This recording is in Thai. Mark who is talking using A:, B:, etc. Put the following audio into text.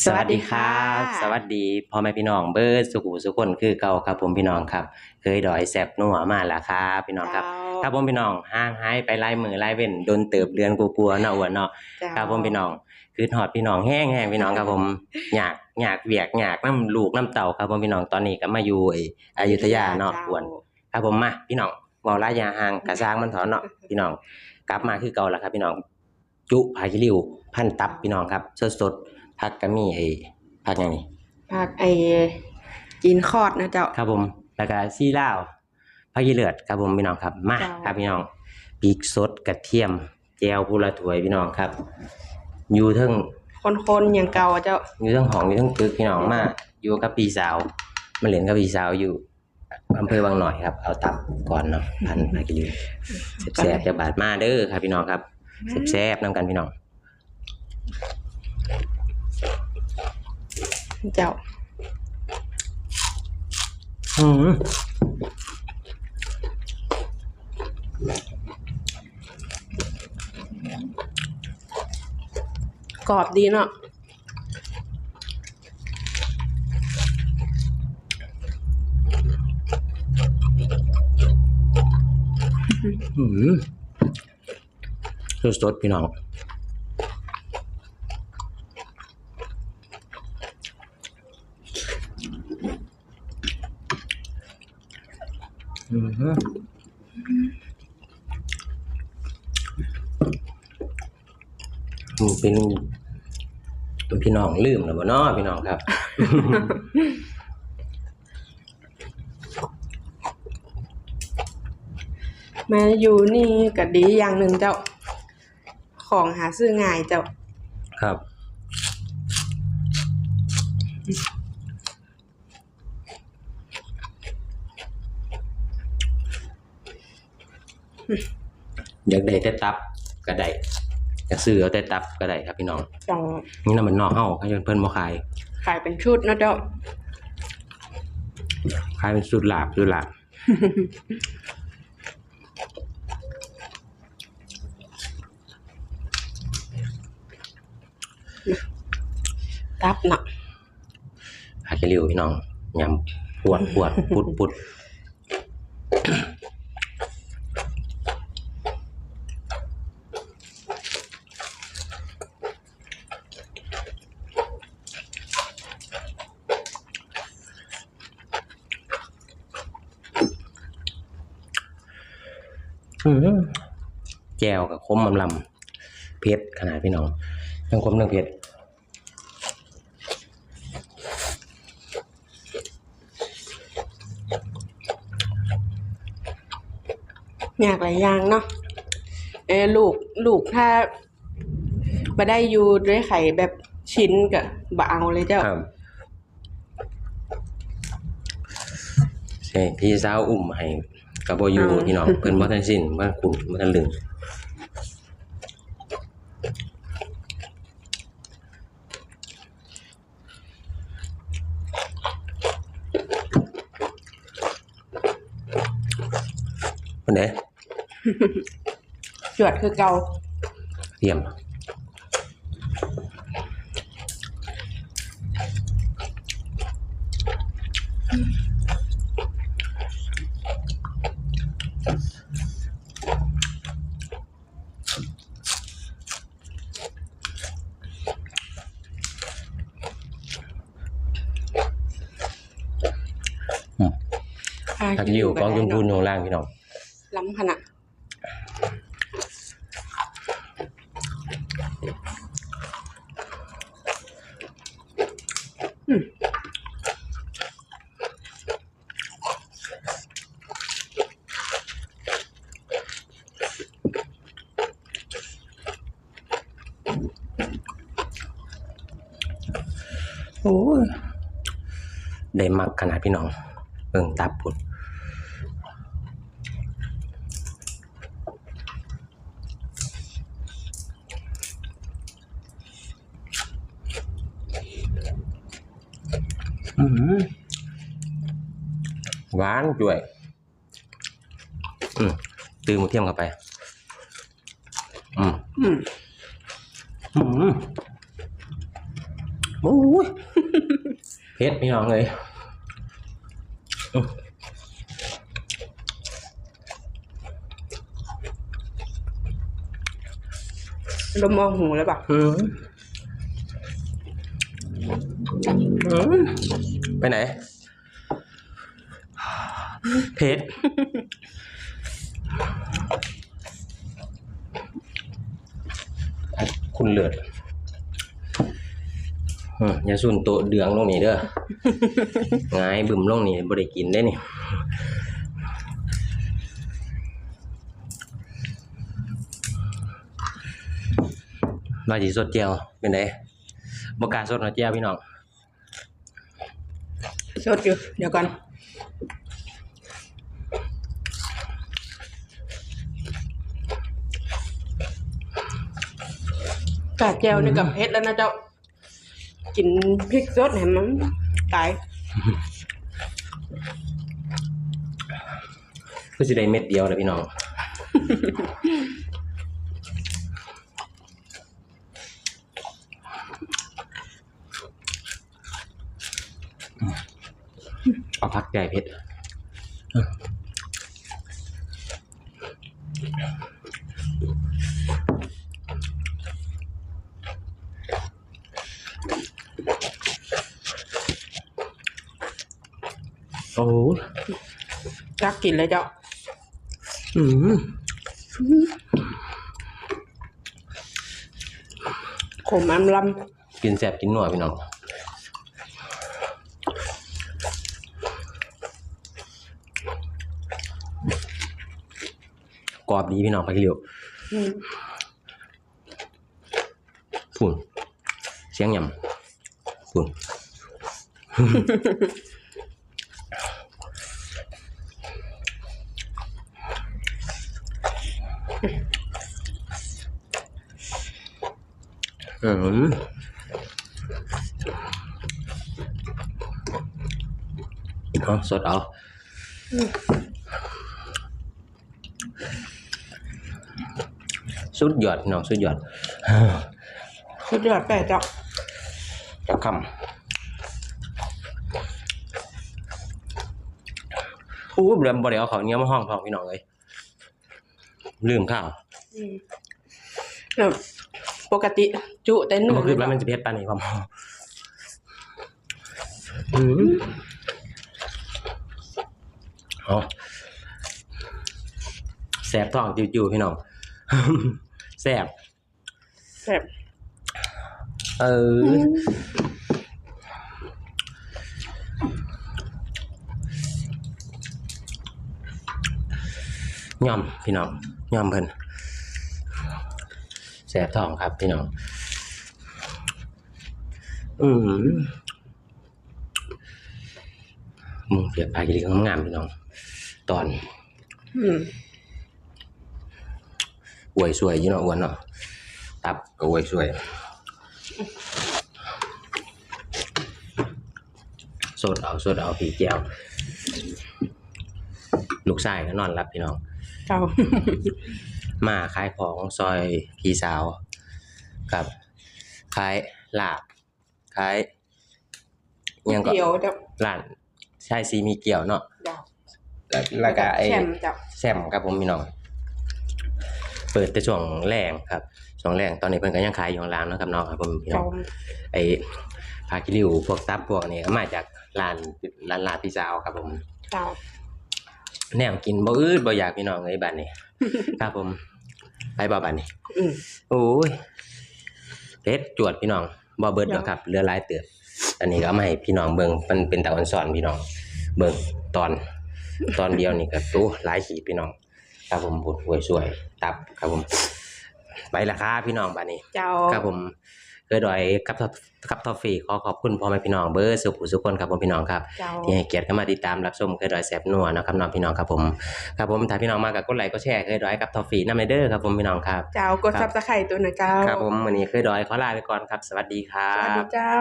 A: สวัสดีครับสวัสดีพ่อแม่พี่น้องเบิร์ดสุขุสุขคนคือเก่าครับผมพี่น้องครับ เคยดอยแซบนัวมาแล้วครับพี่น้องครับครับผมพี่น้องห่างหายไปไล่มือไล่เว้นโดนเติบเดือนกลัวๆเนาะอ้วนเนาะ
B: เจ้า
A: ครับผมพี่น้องคือหอดพี่น้องแห้งแห้งพี่น้องครับผมอยากอยากเวียกอยากน้ำลูกน้ำเต่าครับผมพี่น้องตอนนี้ก็มาอยู่ไอ้อยุธยาเนาะอ้วนครับผมมาพี่น้องเว้าระยะห่างกระซางมันเถอนเนาะพี่น้องกลับมาคือเก่าแล้วครับพี่น้องจุภาคิริวพันตับพี่น้องครับสดๆ ผักกะมีไอ้ผักหยังนี่
B: ภาคไอ้จีนคอดนะเจ้า
A: ครับผมแล้วก็ซีลาวผักยีเลือดครับผมพี่น้องครับมา
B: จ้า
A: ครับพี่น้องปีกสดกระเทียมแจวผู้ละถ้วยพี่น้องครับ อยู่เทั้ง
B: คนๆอย่างเก่าอะเจ้า
A: อยู่เทั้งห้องอยู่เทั้งตึกพี่น้องมาอยู่กับพี่สาวมาเล่นกับพี่สาวอยู่อำเภอบางหน่อยครับ เอาตับก่อนเนาะพันผักยีเลือดแซ่บๆจะบาดมาเด้อครับพี่น้องครับแซ่บๆนํกันพี่น้อง
B: เจ้า
A: อืม
B: กรอบดีเนาะ
A: อืมสดๆพี่น้อง อืมฮึอืมเป็นเป็นพี่น้องลืมแล้วบ่เนาะพี่น้องครับ
B: แม้อยู่นี่ก็ดีอย่างหนึ่งเจ้า ของหาซื้อง่ายเจ้า
A: ครับ อยากได้แต่ตับก็ได้อยากซื้อเอาแต่ตับก็ได้ครับพี่น้อง
B: ต้อง
A: นี่น่ะมันนอกเฮาเขาจนเพิ่นบ่ขาย
B: ขายเป็นชุดนะเจ้า
A: ขายเป็นสูตรลาบสูตรลาบ
B: ตับเนาะ
A: หาจะเร็วพี่น้องยำปวดปวดปุดปุด แจวกับคมลำลำเผ็ดขนาดพี่น้องทั้งคมทั้งเผ็ด
B: อยากหลายอย่างเนาะเออลูกลูกถ้าบ่ได้อยู่ด้วยไข่แบบชิ้นก็บ่เอาเลยเจ้า
A: ครับใช่พี่สาวอุ้มให้ กับบอยู่
B: อ๋อ
A: พี่น้องเพิ่นบ่ทันสิ้นบ่ทันขุนบ่ทันลึงเพิ่นเด้
B: จวดคือเก่า
A: เตรียม ทักอยู่กองจุมพูนอยู่ข้างล่างพี่น้อง
B: ล้ำขนาด
A: โอ้ยได้มักขนาดพี่น้อง เบิ่งตับพุ่น หือหวานด้วยอืมตื่มหมูเทียมเข้าไป อืม
B: อืม
A: อืมโอ้ยเผ็ดพี่น้องเลยอื้อ
B: ลมมองหูแล้วปะ
A: อืมอืม ไปไหนเผ็ดคุณเลือดอืมอย่าสุ่นโตะเดืองลงนี่เด้องายบึมลงนี่บ่ได้กินได้นี่ว่าสิสดเจียวเป็นได บ่กล้าสดเนาะเจียวพี่น้อง
B: สดอยู่เดี๋ยวก่อนกาดแจวนี่กับเพชรแล้วนะเจ้า กินพริกสดเห็นมันตาย
A: คือสิได้เม็ดเดียวเลยพี่น้อง เอา พักใหญ่เพชรโอ้ย
B: รักกินเลยเจ้า
A: อืม
B: ขมอันล
A: กินแสบกินหนัวพี่น้อง รอบดีพี่น้องไปเรียวำ
B: อืม
A: ฝุ่นเสียงยำฝุ่นอืมเอาสดเอา สุดยอดพี่น้องสุดยอด
B: สุดยอดแปะเจ้า
A: จับคำอู้เริ่มบ่ได้เอาข้าวเหนียวมาห้องพองพี่น้องเลยลืมข้าว
B: อืมแบบปกติจุแต่หนึ่ง
A: มันคือว่ามันจะเผ็ดปานนี้พร้อมอืมเอา แสบท้องจิ๋วๆพี่น้อง แสบ
B: แบบ
A: เออย่อมพี่น้องย่อมเพิ่นแสบท้องครับพี่น้องอืมมึงเปียกปลากิริกงามๆพี่น้อง ตอน
B: อืม
A: อวยสวยอยู่เนาะอ้วนเนาะตับก็อวยสวยสดเอาสดเอาผีแก้วลูกชายก็นอนรับพี่น้อง
B: เจ้า
A: มาขายของซอยพี่สาว กับขายลาบขายอิหยังก็
B: เดียวเจ้า
A: ร้านชายซีมีเกี่ยวเนาะ
B: เจ้า
A: แล้วแล้วก็ไอ้
B: แชมเจ้า
A: แซมครับผมพี่น้อง เปิดแต่ช่วงแรงครับช่วงแรงตอนนี้เพิ่นก็ยังขายอยู่ข้างล่างเนาะครับน้องครับผมพี่น้
B: เจ้า
A: องไอ้พากิริวพวกตับพวกนี้ก็มาจากร้านร้านลาบพี่สาวครับผม
B: เจ้า
A: แนวกินบ่อืดบ่อยากพี่น้องเอ้ยบัดนี้ ครับผม ไปบ่บัดนี้
B: อืม
A: โอ้ยเป็ดจวดพี่น้องบ่เบิดแล้วครับเหลือหลายเติบอันนี้ก็เอามาให้พี่น้องเบิ่งมันเป็นตะวันสอนพี่น้อง เบิ่งตอน ตอนเดียวนี่ก็โอ้หลายขีดพี่น้อง ครับผมบุดหวยสวยตับครับผม ไปละครับพี่น้องบัดนี้
B: เจ้า
A: ครับผมเกิดดอยกับกับทอฟฟี่ขอขอบคุณพ่อแม่พี่น้องเบอร์สุขุสุขคนครับผมพี่น้องครับ
B: เจ้า
A: ที่ให้เกียรติเข้ามาติดตามรับชมเคยดอยแสบนัวนะครับน้องพี่น้องครับผมครับผมถ้าพี่น้องมากับกดไลค์ก็แชร์เคยดอยกับทอฟฟี่น้ำเด้อครับผมพี่น้องครับ
B: เจ้ากด
A: ครั
B: ซั
A: บ
B: บสไครต์ตัวนะเจ้า
A: ครับผมวันนี้เคยดอยขอลาไปก่อนครับ สวัสดีครั
B: สวัสดี
A: บ
B: เจ้า